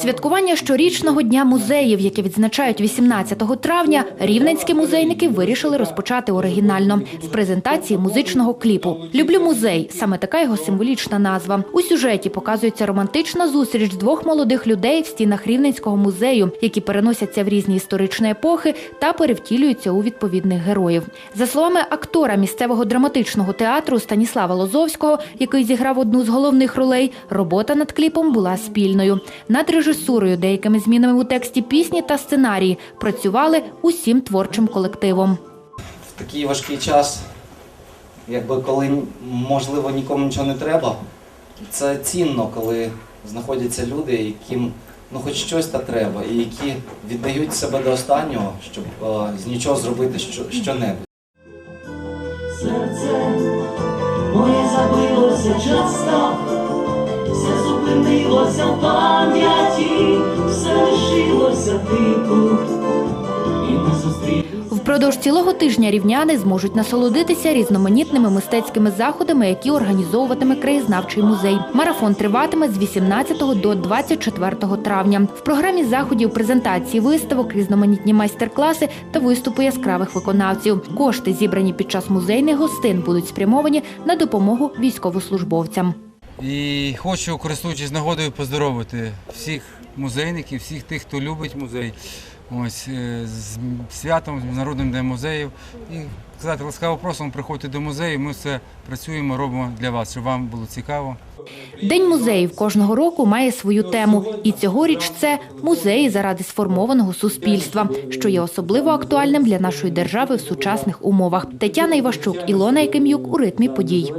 Святкування щорічного дня музеїв, яке відзначають 18 травня, рівненські музейники вирішили розпочати оригінально з презентації музичного кліпу. Люблю музей саме така його символічна назва. У сюжеті показується романтична зустріч двох молодих людей в стінах рівненського музею, які переносяться в різні історичні епохи та перевтілюються у відповідних героїв. За словами актора місцевого драматичного театру Станіслава Лозовського, який зіграв одну з головних ролей, робота над кліпом була спільною. Над режисурою, деякими змінами у тексті пісні та сценарії працювали усім творчим колективом. в такий важкий час, якби коли можливо нікому нічого не треба, це цінно, коли знаходяться люди, яким ну хоч щось та треба, і які віддають себе до останнього, щоб е, з нічого зробити що, що-небудь. Серце моє забилося часто, все зупинилося в пам'яті, Впродовж цілого тижня рівняни зможуть насолодитися різноманітними мистецькими заходами, які організовуватиме краєзнавчий музей. Марафон триватиме з 18 до 24 травня. В програмі заходів презентації виставок, різноманітні майстер-класи та виступи яскравих виконавців. Кошти, зібрані під час музейних гостин, будуть спрямовані на допомогу військовослужбовцям. І хочу, користуючись нагодою, поздоровити всіх музейників, всіх тих, хто любить музей. Ось е, з святом, з Міжнародним днем музеїв. І сказати, ласкаво просимо, приходьте до музею. Ми все працюємо, робимо для вас, щоб вам було цікаво. День музеїв кожного року має свою тему, і цьогоріч це музеї заради сформованого суспільства, що є особливо актуальним для нашої держави в сучасних умовах. Тетяна Іващук, Ілона Яким'юк у ритмі подій.